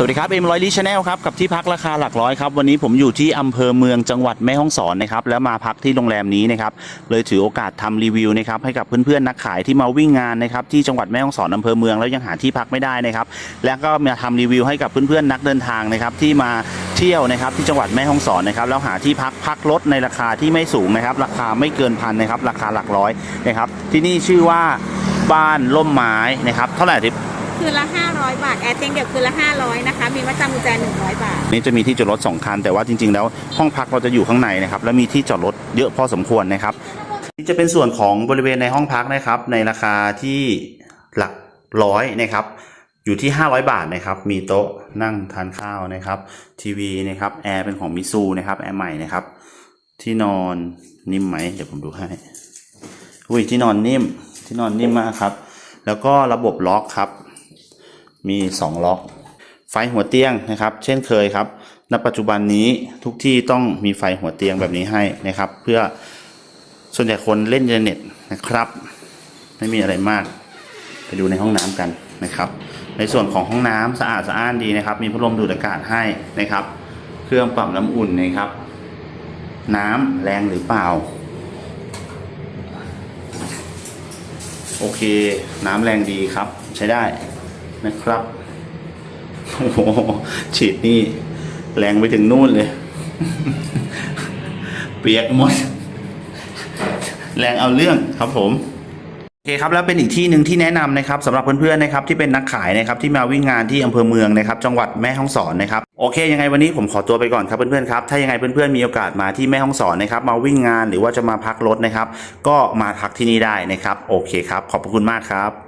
สวัสดีครับเอ็มร้อยลิชแนลครับกับที่พักราคาหลักร้อยครับวันนี้ผมอยู่ที่อำเภอเมืองจังหวัดแม่ฮ่องสอนนะครับแล้วมาพักที่โรงแรมนี้นะครับเลยถือโอกาสทำรีวิวนะครับให้กับเพื่อนๆนักขายที่มาวิ่งงานนะครับที่จังหวัดแม่ฮ่องสอนอำเภอเมืองแล้วยังหาที่พักไม่ได้นะครับแล้วก็มาทำรีวิวให้กับเพื่อนๆนักเดินทางนะครับที่มาเที่ยวนะครับที่จังหวัดแม่ฮ่องสอนนะครับแล้วหาที่พักพักรถในราคาที่ไม่สูงนะครับราคาไม่เกินพันนะครับราคาหลักร้อยนะครับที่นี่ชื่อว่าบ้านล่มไม้นะครับเท่าไหร่ทิป คืนละ 500 บาท แอร์เตียงเดี่ยวคืนละ 500 นะคะ มีมัดจำกุญแจ 100 บาท นี่จะมีที่จอดรถสองคัน แต่ว่าจริง ๆ แล้วห้องพักเราจะอยู่ข้างในนะครับ แล้วมีที่จอดรถเยอะพอสมควรนะครับ นี่จะเป็นส่วนของบริเวณในห้องพักนะครับ ในราคาที่หลักร้อยนะครับ อยู่ที่ 500 บาทนะครับ มีโต๊ะนั่งทานข้าวนะครับ ทีวีนะครับ แอร์เป็นของมิซูนะครับ แอร์ใหม่นะครับ ที่นอนนิ่มไหม เดี๋ยวผมดูให้ อุ้ยที่นอนนิ่ม ที่นอนนิ่มมากครับ แล้วก็ระบบล็อกครับ มี 2 ล็อก ไฟหัวเตียงนะครับ เช่นเคยครับ ณ ปัจจุบันนี้ทุกที่ต้องมีไฟหัวเตียงแบบนี้ให้นะครับ เพื่อส่วนใหญ่คนเล่นอินเทอร์เน็ตนะครับ ไม่มีอะไรมาก ไปดูในห้องน้ำกันนะครับ ในส่วนของห้องน้ำสะอาดสะอ้านดีนะครับ มีพัดลมดูดอากาศให้นะครับ เครื่องปรับน้ำอุ่นนะครับ น้ำแรงหรือเปล่าโอเค น้ำแรงดีครับ ใช้ได้ นะครับโอ้โหฉีดนี่ แรงไปถึงนู่นเลย เปียกหมด แรงเอาเรื่องครับผมโอเคครับแล้วเป็นอีกที่หนึ่งที่แนะนำนะครับสำหรับเพื่อนๆนะครับที่เป็นนักขายนะครับที่มาวิ่งงานที่อำเภอเมืองนะครับจังหวัดแม่ฮ่องสอนนะครับโอเคยังไงวันนี้ผมขอตัวไปก่อนครับเพื่อนๆครับถ้ายังไงเพื่อนๆมีโอกาสมาที่แม่ฮ่องสอนนะครับมาวิ่งงานหรือว่าจะมาพักรถนะครับก็มาพักที่นี่ได้นะครับโอเคครับขอบพระคุณมากครับ